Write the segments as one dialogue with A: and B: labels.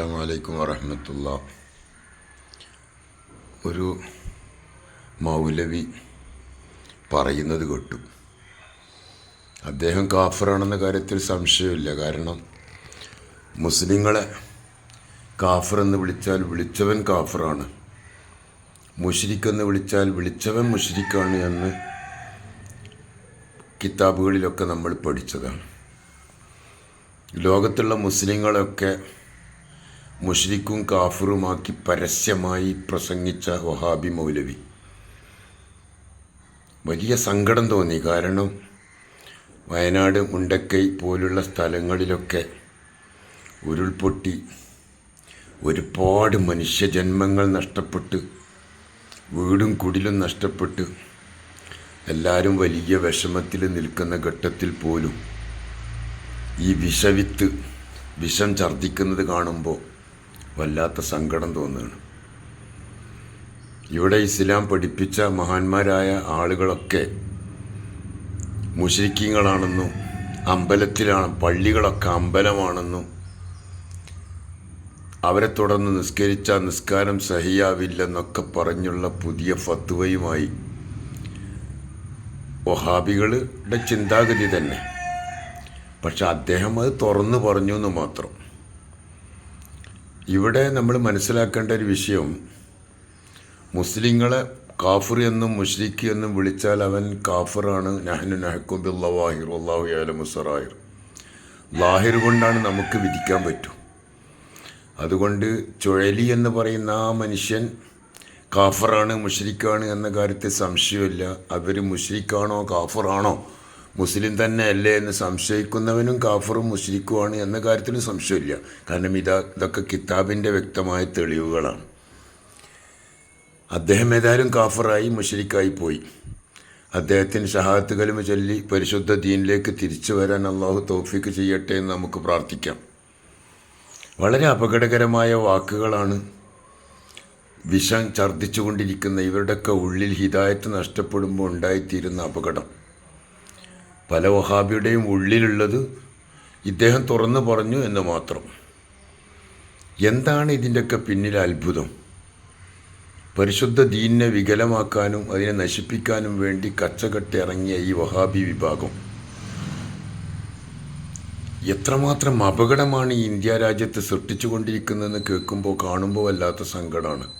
A: അസ്സാം വലൈക്കും വറഹമത്തുള്ള. ഒരു മൗലവി പറയുന്നത് കേട്ടു. അദ്ദേഹം കാഫറാണെന്ന കാര്യത്തിൽ സംശയമില്ല. കാരണം മുസ്ലിങ്ങളെ കാഫർ എന്ന് വിളിച്ചാൽ വിളിച്ചവൻ കാഫറാണ്. മുഷിരിക്കെന്ന് വിളിച്ചാൽ വിളിച്ചവൻ മുഷിരിക്കാണ് എന്ന് കിതാബുകളിലൊക്കെ നമ്മൾ പഠിച്ചതാണ്. ലോകത്തുള്ള മുസ്ലിങ്ങളൊക്കെ മുഷ്രിക്കും കാഫറുമാക്കി പരസ്യമായി പ്രസംഗിച്ച വഹാബി മൗലവി. വലിയ സങ്കടം തോന്നി. കാരണം വയനാട് മുണ്ടക്കൈ പോലുള്ള സ്ഥലങ്ങളിലൊക്കെ ഉരുൾപൊട്ടി ഒരുപാട് മനുഷ്യജന്മങ്ങൾ നഷ്ടപ്പെട്ട് വീടും കുടിലും നഷ്ടപ്പെട്ട് എല്ലാവരും വലിയ വിഷമത്തിൽ നിൽക്കുന്ന ഘട്ടത്തിൽ പോലും ഈ വിഷവിത്ത് വിഷം ഛർദ്ദിക്കുന്നത് കാണുമ്പോൾ വല്ലാത്ത സങ്കടം തോന്നുകയാണ്. ഇവിടെ ഇസ്ലാം പഠിപ്പിച്ച മഹാന്മാരായ ആളുകളൊക്കെ മുഷരിക്കീങ്ങളാണെന്നും അമ്പലത്തിലാണ് പള്ളികളൊക്കെ അമ്പലമാണെന്നും അവരെ തുടർന്ന് നിസ്കരിച്ച നിസ്കാരം സഹിയാവില്ലെന്നൊക്കെ പറഞ്ഞുള്ള പുതിയ ഫത്വയുമായി വഹാബികളുടെ ചിന്താഗതി തന്നെ. പക്ഷെ അദ്ദേഹം അത് തുറന്നു പറഞ്ഞു എന്ന് മാത്രം. ഇവിടെ നമ്മൾ മനസ്സിലാക്കേണ്ട ഒരു വിഷയം മുസ്ലിങ്ങളെ കാഫർ എന്നും മുഷ്രിഖ് എന്നും വിളിച്ചാൽ അവൻ കാഫറാണ്. നഹനു നഹക്കുബില്ലാഹിർ അള്ളാഹു അലമുസറാഹിർ ലാഹിർ കൊണ്ടാണ് നമുക്ക് വിധിക്കാൻ പറ്റും. അതുകൊണ്ട് ചുഴലി എന്ന് പറയുന്ന ആ മനുഷ്യൻ കാഫറാണ് മുഷ്രിഖാണ് എന്ന കാര്യത്തിൽ സംശയമില്ല. അവർ മുഷ്രിഖാണോ കാഫറാണോ? മുസ്ലിം തന്നെ അല്ലേ എന്ന് സംശയിക്കുന്നവനും കാഫറും മുസ്ലിക്കുമാണ് എന്ന കാര്യത്തിൽ സംശയമില്ല. കാരണം ഇതാ ഇതൊക്കെ കിതാബിന്റെ വ്യക്തമായ തെളിവുകളാണ്. അദ്ദേഹം ഏതായാലും കാഫറായി മുഷരിക്കായി പോയി. അദ്ദേഹത്തിന് ഷഹാത്ത് കലിമ ചൊല്ലി പരിശുദ്ധ ദീനിലേക്ക് തിരിച്ചു വരാൻ അള്ളാഹു തോഫിക്ക് ചെയ്യട്ടെ എന്ന് നമുക്ക് പ്രാർത്ഥിക്കാം. വളരെ അപകടകരമായ വാക്കുകളാണ് വിഷം ഛർദ്ദിച്ചുകൊണ്ടിരിക്കുന്ന ഇവരുടെയൊക്കെ ഉള്ളിൽ ഹിതായത്ത് നഷ്ടപ്പെടുമ്പോൾ ഉണ്ടായിത്തീരുന്ന അപകടം. പല വഹാബിയുടെയും ഉള്ളിലുള്ളത് ഇദ്ദേഹം തുറന്നു പറഞ്ഞു എന്ന് മാത്രം. എന്താണ് ഇതിന്റെയൊക്കെ പിന്നിലെ അത്ഭുതം? പരിശുദ്ധ ദീനിനെ വികലമാക്കാനും അതിനെ നശിപ്പിക്കാനും വേണ്ടി കച്ചകെട്ടി ഇറങ്ങിയ ഈ വഹാബി വിഭാഗം. എത്രമാത്രം അപകടമാണ് ഈ ഇന്ത്യ രാജ്യത്ത് സൃഷ്ടിച്ചുകൊണ്ടിരിക്കുന്നതെന്ന് കേൾക്കുമ്പോൾ കാണുമ്പോൾ വല്ലാത്ത സങ്കടമാണ്.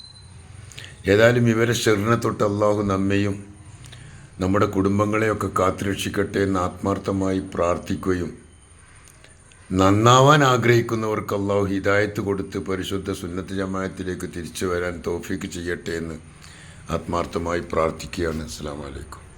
A: ഏതായാലും ഇവരെ ഷെറിനെ തൊട്ട് അള്ളാഹു നമ്മയും നമ്മുടെ കുടുംബങ്ങളെയൊക്കെ കാത്തുരക്ഷിക്കട്ടെ എന്ന് ആത്മാർത്ഥമായി പ്രാർത്ഥിക്കുകയും നന്നാവാൻ ആഗ്രഹിക്കുന്നവർക്ക് അള്ളാഹു ഹിദായത്ത് കൊടുത്ത് പരിശുദ്ധ സുന്നത്ത് ജമായത്തിലേക്ക് തിരിച്ചു വരാൻ തോഫിക്ക് ചെയ്യട്ടെ എന്ന് ആത്മാർത്ഥമായി പ്രാർത്ഥിക്കുകയാണ്. അസ്സാം വലൈക്കും